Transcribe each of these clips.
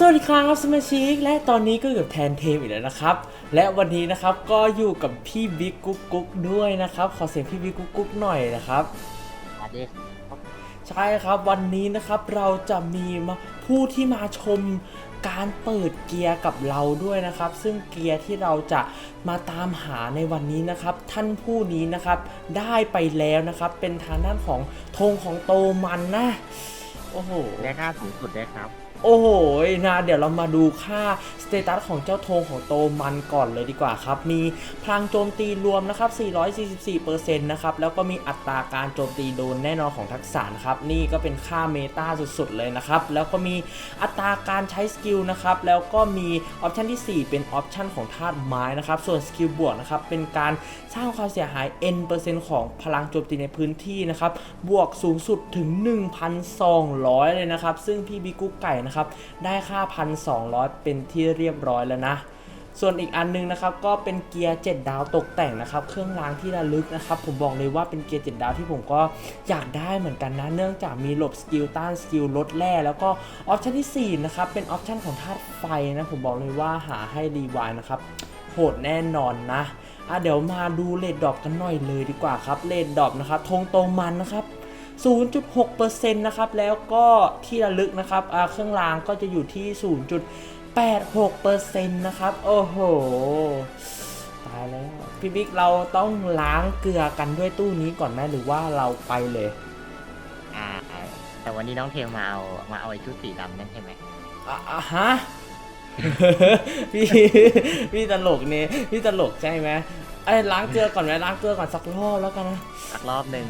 สวัสดีครับสมาชิก และตอนนี้ก็อยู่กับแทนเทมอีกแล้วนะครับ และวันนี้นะครับก็อยู่กับพี่บิ๊กกุ๊กกุ๊กด้วยนะครับ ขอเสียงพี่บิ๊กกุ๊กกุ๊กหน่อยนะครับมาดิใช่ครับวันนี้นะครับเราจะมีมาผู้ที่มาชมการเปิดเกียร์กับเราด้วยนะครับ ซึ่งเกียร์ที่เราจะมาตามหาในวันนี้นะครับ ท่านผู้นี้นะครับได้ไปแล้วนะครับ เป็นทางด้านของธงของโตมันนะโอ้โหได้ค่าสูงสุดได้ครับ โอ้โหนะเดี๋ยวเรามาดูค่าสเตตัสของเจ้าธงของโตมันก่อนเลยดีกว่าครับ มีพลังโจมตีรวมนะครับ 444%นะครับ แล้วก็มีอัตราการโจมตีโดนแน่นอนของทักษะครับ นี่ก็เป็นค่าเมตาสุดๆเลยนะครับ แล้วก็มีอัตราการใช้สกิลนะครับ แล้วก็มีออปชันที่ 4 เป็นออปชันของธาตุไม้นะครับ ส่วนสกิลบวกนะครับ เป็นการสร้างความเสียหาย n ของพลังโจมตีในพื้นที่นะครับ บวกสูงสุดถึง 1,200 เลยนะครับ ซึ่งพี่บิกุ๊กไก่นะครับ ได้ค่า 1,200 เป็นที่เรียบร้อยแล้วนะ ส่วนอีกอันนึงนะครับก็เป็นเกียร์ 7 ดาวตกแต่งนะครับ เครื่องรางที่ระลึกนะครับ ผมบอกเลยว่าเป็นเกียร์ 7 ดาวที่ผมก็อยากได้เหมือนกันนะ เนื่องจากมีหลบสกิลต้านสกิลลดแร่แล้วก็ออปชันที่4นะครับ เป็นออปชันของธาตุไฟนะ ผมบอกเลยว่าหาให้รีวายนะครับโหดแน่นอนนะอะเดี๋ยวมาดูเลดดรอปกันหน่อยเลยดีกว่าครับเลดดรอปนะครับธงโตมันนะครับ 0.6%นะครับแล้วก็ที่ระลึกนะครับอ่าเครื่องรางก็จะอยู่ที่ 0.86%นะครับโอ้โหตายแล้วพี่บิ๊กเราต้องล้างเกลือกันด้วยตู้นี้ก่อนไหมหรือว่าเราไปเลยอ่าแต่วันนี้น้องเทลมาเอามาเอาไอ้ชุดสีดำนั่นใช่ไหมอะอะฮะพี่พี่ตลกเนี่ยพี่ตลกใช่ไหมไอ้ยล้างเกลือก่อนไหมล้างเกลือก่อนสักรอบแล้วกันนะสักรอบหนึ่ง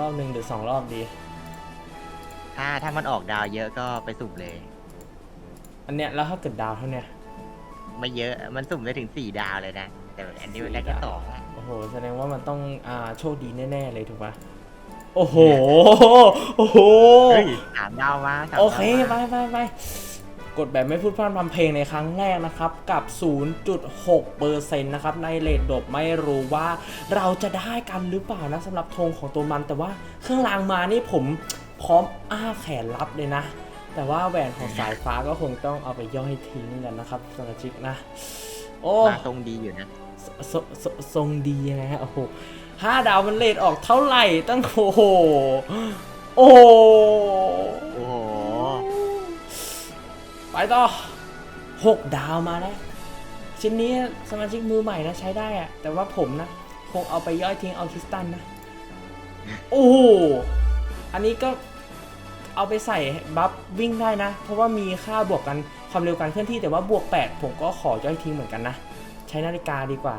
รอบหนึ่งหรือสองรอบดี ถ้าถ้ามันออกดาวเยอะก็ไปสุ่มเลย อันเนี้ยแล้วถ้าเกิดดาวเท่าเนี้ย ไม่เยอะมันสุ่มได้ถึงสี่ดาวเลยนะ แต่อันนี้มันได้แค่สองอะโอ้โห แสดงว่ามันต้องอ่าโชคดีแน่ๆเลยถูกปะโอ้โห โอ้โห เฮ้ยสามดาวมาสามดาวมาโอเค ไปไปไป กดแบบไม่พูดพร่ำทำเพลงในครั้งแรกนะครับ กับ 0.6%นะครับในเลทดบไม่รู้ว่าเราจะได้กันหรือเปล่านะสำหรับธงของตัวมัน แต่ว่าเครื่องรางมานี่ผมพร้อมอ้าแขนรับเลยนะ แต่ว่าแหวนของสายฟ้าก็คงต้องเอาไปย่อยทิ้งกันนะครับสมาชิกนะ โอ้มาทรงดีอยู่นะทรงทรงทรงดีนะฮะโอ้โหห้าดาวมันเลทออกเท่าไหร่ตั้งโอ้โหโอ้โหโอ้โห ไปต่อหกดาวมาแล้ว ชิ้นนี้สมาชิกมือใหม่นะใช้ได้อะแต่ว่าผมนะ คงเอาไปย่อยทิ้งเอาคิสตันนะ โอ้โห อันนี้ก็เอาไปใส่บัฟวิ่งได้นะ เพราะว่ามีค่าบวกกันความเร็วการเคลื่อนที่แต่ว่าบวก 8 ผมก็ขอย่อยทิ้งเหมือนกันนะ ใช้นาฬิกาดีกว่า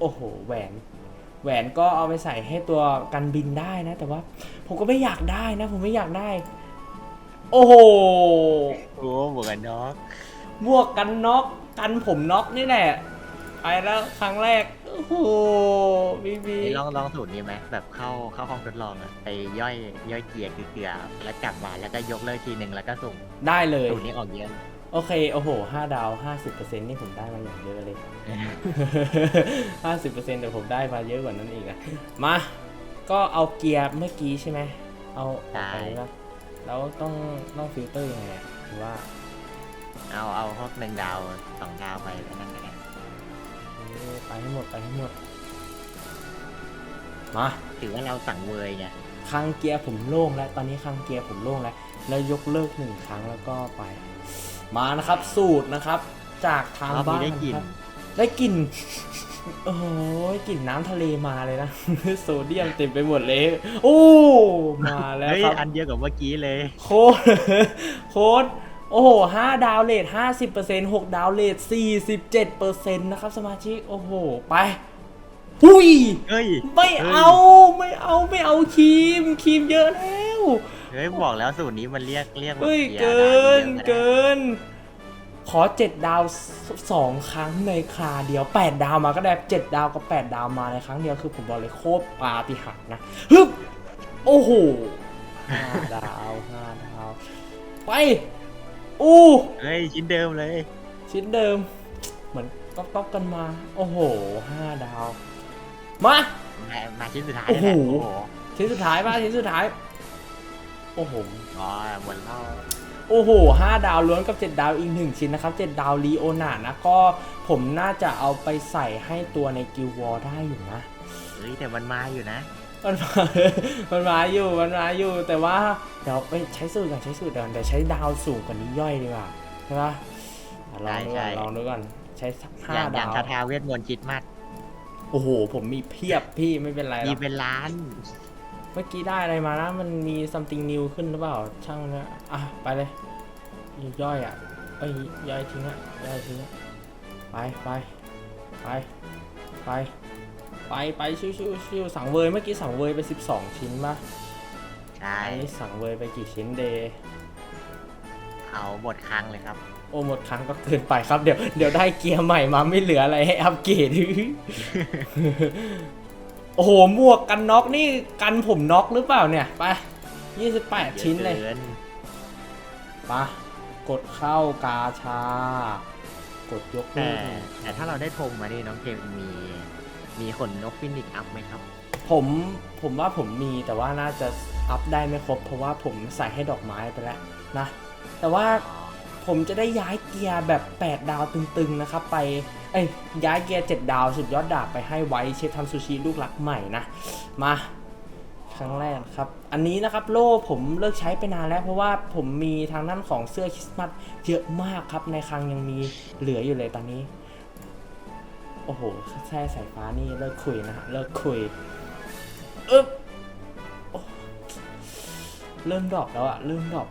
โอ้โห แหวน แหวนก็เอาไปใส่ให้ตัวกันบินได้นะ แต่ว่าผมก็ไม่อยากได้นะ ผมไม่อยากได้ โอ้โห โอ้บวกกันเนาะบวกกันน็อกกันผมน็อกนี่แหละ ไปแล้วครั้งแรก โอ้โหบีบีนี่ลองลองสูตรนี้ไหมแบบเข้าเข้าห้องทดลองอะไปย่อยย่อยเกียร์คือเกลือแล้วกลับมาแล้วก็ยกเลิกทีหนึ่งแล้วก็สุ่มได้เลย สูตรนี้ออกเยอะโอเค โอ้โหห้าดาวห้าสิบเปอร์เซ็นต์นี่ผมได้มาอย่างเยอะเลยห้าสิบเปอร์เซ็นต์แต่ผมได้มาเยอะกว่านั้นอีกอะมา ก็เอาเกียร์เมื่อกี้ใช่ไหม เอาออกไปแล้ว แล้วต้องต้องฟิลเตอร์ยังไงอะหรือว่าเอาเอาพวกหนึ่งดาวสองดาวไปแล้วนั่นก็ได้เอ๊ะไปให้หมดไปให้หมด มา ถือว่าเราสั่งเวยไงคลังเกียร์ผมโล่งแล้ว ตอนนี้คลังเกียร์ผมโล่งแล้ว แล้วยกเลิกหนึ่งครั้งแล้วก็ไป มานะครับสูตรนะครับ จากทางรอบบ้านี้นได้กลินครับ ได้กลิ่นโอ้โหกลิ่นน้ำทะเลมาเลยนะ โซเดียมเต็มไปหมดเลย โอ้ มาแล้วเฮ้ยครับ อันเดียวกับเมื่อกี้เลย โค้ด โค้ด โอ้โหห้าดาวเลทห้าสิบเปอร์เซ็นต์หกดาวเลทสี่สิบเจ็ดเปอร์เซ็นต์นะครับ สมาชิก โอ้โห ไป หุย เฮ้ยไม่เอา ไม่เอา ไม่เอาครีม ครีมเยอะแล้ว เฮ้ย บอกแล้วสูตรนี้มันเรียกเรียกว่าเฮ้ยกียร์เกินดาวเยอะเกิน ขอเจ็ดดาวสสองครั้งในคราเดียวแปดดาวมาก็ได้เจ็ดดาวกับแปดดาวมาในครั้งเดียวคือผมบอกเลยโคตรปาฏิหาริย์นะฮึบโอ้โหห้าดาวห้าดาว ไป อู้เฮ้ยชิ้นเดิมเลย ชิ้นเดิม เหมือนต๊อกต๊อกๆกันมา โอ้โหห้าดาว มา มามาชิ้นสุดท้ายโอ้โหนี่แหละโอ้โห ชิ้นสุดท้ายมาชิ้นสุดท้าย โอ้โห อ๋อหมดแล้ว โอ้โหห้าดาวล้วนกับ 7 ดาวอีกหนึ่งชิ้นนะครับ 7 ดาวลีโอนาร์ดนะ ก็ผมน่าจะเอาไปใส่ให้ตัวในกิลวอลได้อยู่นะเฮ้ยแต่มันมาอยู่นะ มันมามันมาอยู่มันมาอยู่แต่ว่าเดี๋ยวไปใช้สูตรก่อนใช้สูตรก่อนเดี๋ยวใช้ดาวสูงกว่านี้ย่อยดีกว่าใช่ปะอะลองดูก่อนใช่ลองดูก่อนใช้สักห้าอย่างอย่าดางวคาทาเวทมนต์คิดมาก โอ้โห ผมมีเพียบพี่ไม่เป็นไรหรมีอกเป็นล้านเมื่อกี้ได้อะไรมานะ มันมี something new ขึ้นหรือเปล่า ช่างนะอะ ไปเลย ย่อยอะ เอ้ย ย่อยทิ้งอะ ย่อยทิ้งอะไปไปไปไปไปไปชิวชิวชิวสังเวยเมื่อกี้สังเวยไป 12 ชิ้นป่ะใช่ อันนี้สั่งเวยไปกี่ชิ้นเดย์เอาหมดครั้งเลยครับ โอ้หมดครั้งก็เกินไปครับเดี๋ยวเดี๋ยวได้เกียร์ใหม่มาไม่เหลืออะไรให้อัปเกรด โอ้โหหมวกกันน็อกนี่กันผมน็อกหรือเปล่าเนี่ยไป28 ชิ้นเลยยอะกินไปะกดเข้ากาชา กดยกแต่เลิกแต่ถ้าเราได้ธงมานี่น้องเกมมี มีขนนกฟินิกซ์อัพไหมครับ ผมผมว่าผมมีแต่ว่าน่าจะอัพได้ไม่ครบ เพราะว่าผมใส่ให้ดอกไม้ไปแล้วนะ แต่ว่า ผมจะได้ย้ายเกียร์แบบ 8 ดาวตึงๆนะครับไปเอ้ยย้ายเกียร์ 7 ดาวสุดยอดดาบไปให้ไว้เชฟทำซูชิลูกรักใหม่นะ มาครั้งแรกครับ อันนี้นะครับโล่ผมเลิกใช้ไปนานแล้ว เพราะว่าผมมีทางด้านของเสื้อคริสต์มาสเยอะมากครับในคลังยังมีเหลืออยู่เลยตอนนี้ โอ้โหแช่สายฟ้านี่เลิกคุยนะฮะเลิกคุยอึ๊บเริ่มดรอปแล้วอะเริ่มดรอป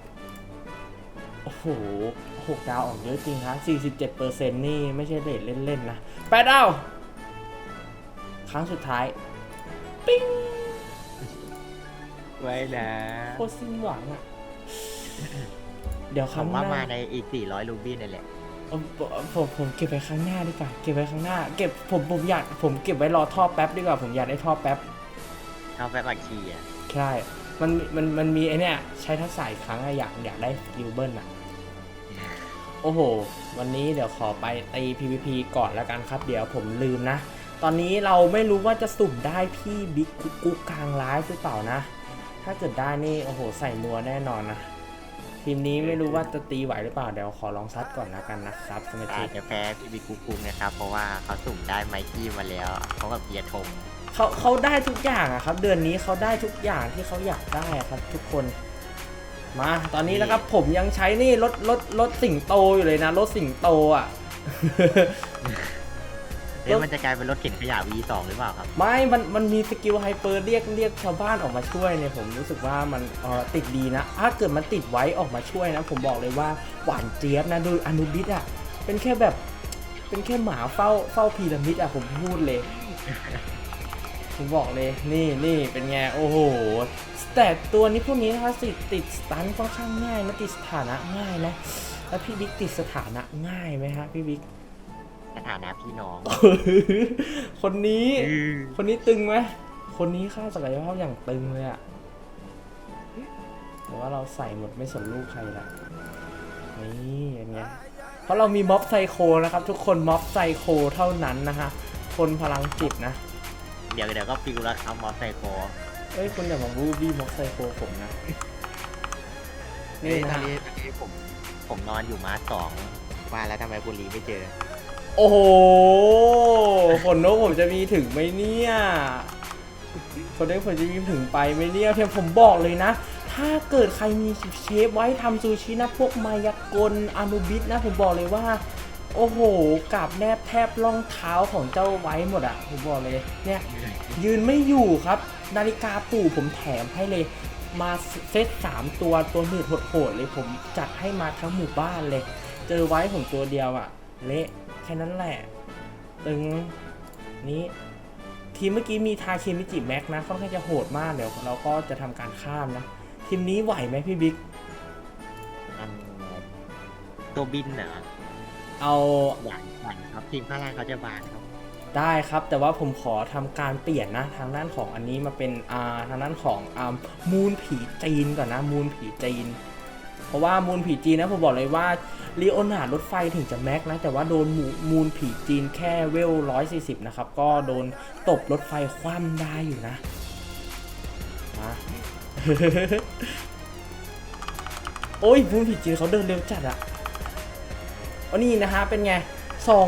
โอ้โหหกดาวออกเยอะจริงฮะ47%นี่ไม่ใช่เรทเล่นๆนะแปดดาว ครั้งสุดท้าย ปิ้งไว้นะโคตรสิ้นหวังอะเดี๋ยวคผรั้งมหว่าน้ามาในอีก 400 รูบี้นั่นแหละ ผมผมผมเก็บไว้ครั้งหน้าดีกว่า เก็บไว้ครั้งหน้า เก็บผมผมอยากผมเก็บไว้รอท่อแป๊บดีกว่า ผมอยากได้ท่อแป๊บเข้าแป๊บอักชีอะ ใช่ มัน มัน มันมีไอเนี้ยใช้ทักษะอีกครั้งอะอยากอยากได้กิลเบิลอะ โอ้โห วันนี้เดี๋ยวขอไปตี PVP ก่อนแล้วกันครับ เดี๋ยวผมลืมนะ ตอนนี้เราไม่รู้ว่าจะสุ่มได้พี่บิ๊กกุ๊กกุ๊กกลางไลฟ์หรือเปล่านะ ถ้าเกิดได้นี่โอ้โห ใส่นัวแน่นอนนะ ทีมนี้ไม่รู้ว่าจะตีไหวหรือเปล่า เดี๋ยวขอลองซัดก่อนแล้วกันนะครับสมาอาชิจกจะแพ้พี่บิ๊กกุ๊กกุ๊กนะครับ เพราะว่าเขาสุ่มได้ไมกี้มาแล้วเขากับเกียร์ธงเขาเขาได้ทุกอย่างอะครับ เดือนนี้เขาได้ทุกอย่างที่เขาอยากได้อะครับทุกคน มาตอนนี้นะครับผมยังใช้นี่รถรถรถสิงโตอยู่เลยนะรถสิงโตอะ เอ๊ะมันจะกลายเป็นรถเข็นขยะ V2 หรือเปล่าครับ ไม่ มัน มันมีสกิลไฮเปอร์เรียกเรียกชาวบ้านออกมาช่วยเนี่ยผมรู้สึกว่ามันเออติดดีนะ ถ้าเกิดมันติดไว้ออกมาช่วยนะ ผมบอกเลยว่าหวานเจี๊ยบนะโดยอนุบิดอะ เป็นแค่แบบ เป็นแค่หมาเฝ้าเฝ้าพีระมิดอะผมพูดเลย ผมบอกเลยนี่นี่เป็นไง โอ้โห แต่ตัวนี้พวกนี้นะคะสิติดสตันค่อนข้างง่ายนะติดสถานะง่ายนะ แล้วพี่บิ๊กติดสถานะง่ายไหมฮะพี่บิ๊กสถานะพี่น้อง คนนี้คนนี้ตึงไหมคนนี้ค่าศักยภาพอย่างตึงเลยอะแต่ว่าเราใส่หมดไม่สนลูกใครละนี่เป็นไงเพราะเรามีม็อบไซโคนะครับ ทุกคนม็อบไซโคเท่านั้นนะฮะคนพลังจิตนะ เดี๋ยวเดี๋ยวก็ฟิลแล้วครับมอสไซโคเอ้ยคุณอย่ามาบูบี้ม็อบไซโคผมนะ นี่นี่ตอนะนนี้ตอนนี้ผมผมนอนอยู่มาสองว่าแล้วทำไมบุรีไม่เจอ โอ้โหขนนกผมจะมีถึงไหมเนี่ยคนนี้ผมจะมีถึงไปไหมเนี่ยเพียงผมบอกเลยนะ ถ้าเกิดใครมีเชฟไว้ทำซูชินะพวกมายากลอนุบิสนะ ผมบอกเลยว่า โอ้โหกราบแนบแทบรองเท้าของเจ้าไว้หมดอะผมบอกเลยเนี่ยยืนไม่อยู่ครับ นาฬิกาปู่ผมแถมให้เลย มาเซตสามตัวตัวหนืดโหดๆเลยผมจัดให้มาทั้งหมู่บ้านเลย เจอไว้ผมตัวเดียวอะเละแค่นั้นแหละ ตึงนี้ทีมเมื่อกี้มีทาเคมิจิแม็กนะค่อนข้างจะโหดมากเดี๋ยวเราก็จะทำการข้ามนะ ทีมนี้ไหวไหมพี่บิ๊กตัวบินเหรอ เอาหวานหวานครับทีมข้างล่างเขาจะบางครับ ได้ครับ แต่ว่าผมขอทำการเปลี่ยนนะ ทางด้านของอันนี้มาเป็นอ่าทางด้านของอ่ามูลผีจีนก่อนนะ มูลผีจีน เพราะว่ามูลผีจีนนะผมบอกเลยว่าลีโอนาร์ดรถไฟถึงจะแม็กนะ แต่ว่าโดนมูมูลผีจีนแค่เวล140 นะครับ ก็โดนตบรถไฟคว่ำได้อยู่นะมา โอ้ยพูดผิดจริงเขาเดินเร็วจัดอะ วันนี้นะฮะเป็นไง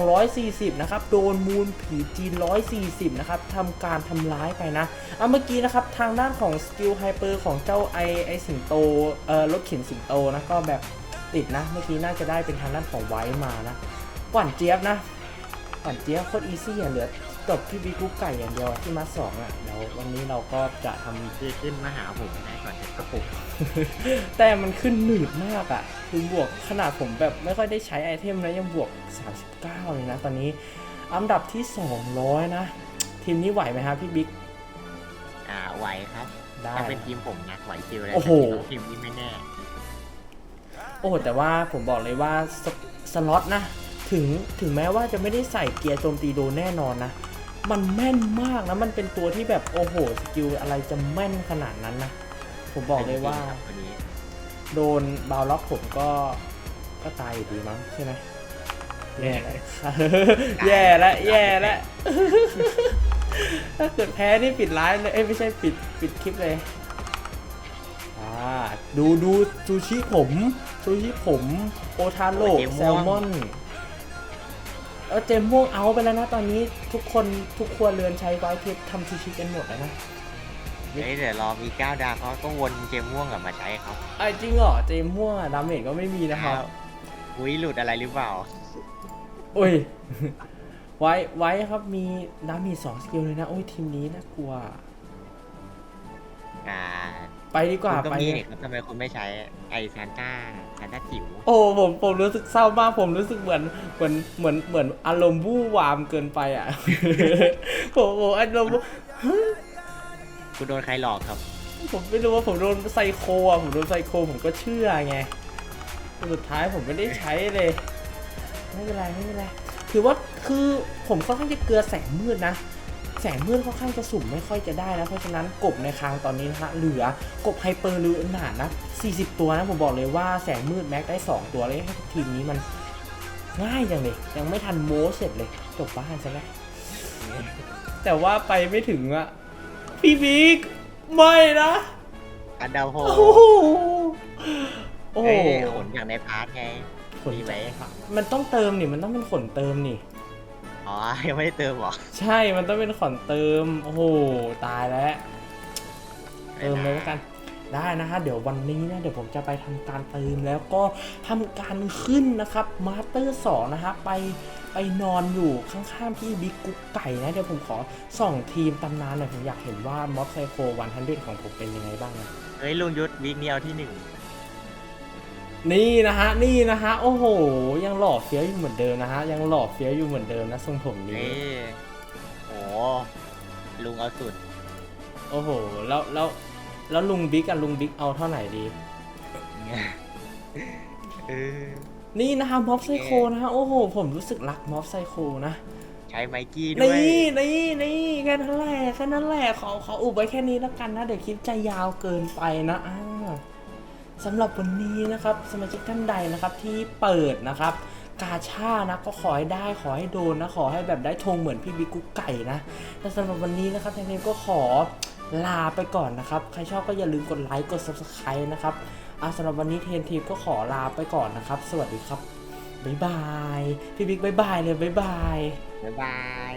240 นะครับ โดนมูลผีจีน 140 นะครับทำการทำร้ายไปนะเอาเมื่อกี้นะครับ ทางด้านของสกิลไฮเปอร์ของเจ้าไอไอสิงโต เอ่อรถเข็นสิงโตนะ ก็แบบติดนะ เมื่อกี้น่าจะได้เป็นทางด้านของไว้มานะหวานเจี๊ยบนะหวานเจี๊ยบโคตรอีซี่อะเหลือ จบที่บีกุ๊กไก่อย่างเดียวที่มาสองอะเดี๋ยววันนี้เราก็จะทำที่ขึ้นมาหาผมไม่ได้ก่อนจะกระปุก แต่มันขึ้นหนืดมากอะ่ะ คือบวกขนาดผมแบบไม่ค่อยได้ใช้ไอเทมนะยังบวก 39 เลยนะ ตอนนี้อันดับที่ 200 นะ ทีมนี้ไหวไหมครับพี่บิ๊กอ่าไหวครับได้ถ้าเป็นทีมผมนะไหวคิวเลยโอ้โหแต่ทีมนี้ไม่แน่ โอ้แต่ว่าผมบอกเลยว่าสสล็อตนะถึงถึงแม้ว่าจะไม่ได้ใส่เกียร์โจมตีโดนแน่นอนนะ มันแม่นมากนะ มันเป็นตัวที่แบบโอ้โหสกิลอะไรจะแม่นขนาดนั้นนะ ผมบอกเลยว่าครับวันนี้โดนบาวล็อกผมก็ก็ตายอยู่ดีมั้งใช่ไหมแย่แล้วแย่แล้วแย่แล้วถ้าเกิดแพ้นี่ปิดไลฟ์เลยเอ้ยไม่ใช่ปิดปิดคลิปเลยอ่าดูดูซูชิผมซูชิผม โอทาโร่แซลมอน เออเจมม่วงเอาไปแล้วนะ ตอนนี้ทุกคนทุกครัวเรือนใช้ไว้เทียบทำซูชิกันหมดแล้วนะเฮ้ยเดี๋ยวรอมีก้าวดาวเขาก็วนเกมม่วงกลับมาใช้ครับไอ้ยจริงเหรอเจมม่วงอะดาเมจก็ไม่มีนะครับอ้าวอุ้ยหลุดอะไรหรือเปล่าโอ้ยไว้ไว้ครับมีดาเมจสองสกิลเลยนะโอ้ยทีมนี้น่ากลัว อ่า ไปดีกว่าคุณก็ไป มีนี่ครับทำไมคุณไม่ใช้ไอซานต้าซานต้าจิ๋วโอ้ผมผมรู้สึกเศร้ามากผมรู้สึกเหมือนเหมือนเหมือนเหมือนอารมณ์วู่วามเกินไปอะ ผมผมอารมณ์คุณโดนใครหลอกครับ ผมไม่รู้ว่าผมโดนไซโคอะผมโดนไซโคผมก็เชื่อไงแต่สุดท้ายผมไม่ได้ใช้เลยไม่เป็นไรไม่เป็นไรถือว่าคือผมค่อนข้างจะเกลือแสงมืดนะ แสงมืดค่อนข้างจะสุ่มไม่ค่อยจะได้นะเพราะฉะนั้นกบในคางตอนนี้นะฮะเหลือกบไฮเปอร์ลูหนานะ 40 ตัวนะผมบอกเลยว่าแสงมืดแม็กได้ 2 ตัวเลยให้ทีมนี้มันง่ายจังเลยยังไม่ทันโม้เสร็จเลยจบบ้านซะแล้วแต่ว่าไปไม่ถึงอะพี่บิ๊กไม่นะอันดาโฮโอ้โหโอ้โหเอ้ยขนอย่างในพาร์ทไงขนมีไหมมันต้องเติมนี่มันต้องเป็นขนเติมนี่ อ๋อ ยังไม่ได้เติมเหรอ ใช่มันต้องเป็นขอนเติม โอ้โห ตายแล้ว เติมเลยแล้วกัน ได้นะฮะ เดี๋ยววันนี้นะเดี๋ยวผมจะไปทำการเติมแล้วก็ทำการขึ้นนะครับ มาสเตอร์สองนะฮะ ไปไปนอนอยู่ข้างๆที่บิ๊กกุ๊กไก่นะ เดี๋ยวผมขอส่องทีมตำนานหน่อยผมอยากเห็นว่ามอสไซโควันทันเดของผมเป็นยังไงบ้างนะ เฮ้ยลุงยุทธวีคเดียวที่หนึ่ง นี่นะฮะนี่นะฮะโอ้โห ยังหล่อเฟี้ยวอยู่เหมือนเดิมนะฮะยังหล่อเฟี้ยวอยู่เหมือนเดิมนะทรงผมเฮ้นี้ยโอ้ลุงเอาสุด โอ้โห แล้วแล้วแล้วลุงบิ๊กอะลุงบิ๊กเอาเท่าไหร่ดี เออ นี่นะคะม็อบไซโคนะฮะโอ้โห ผมรู้สึกรักม็อบไซโคนะ ใช้ไมกี้ด้วย นี่นี่นี่แค่นั้นแหละแค่นั้นแหละขอขออุบไว้แค่นี้แล้วกันนะ เดี๋ยวคลิปจะยาวเกินไปนะอ่า สำหรับวันนี้นะครับสมาชิกท่านใดนะครับที่เปิดนะครับ กาชานะก็ขอให้ได้ขอให้โดนนะขอให้แบบได้ธงเหมือนพี่บิ๊กกุ๊กไก่นะแต่สำหรับวันนี้นะครับทางเทมก็ขอลาไปก่อนนะครับ ใครชอบก็อย่าลืมกดไลค์กด subscribe นะครับอาสำหรับวันนี้เทนทีมก็ขอลาไปก่อนนะครับ สวัสดีครับบ๊ายบาย พี่บิ๊กบ๊ายบายเลยบ๊ายบาย บ๊ายบาย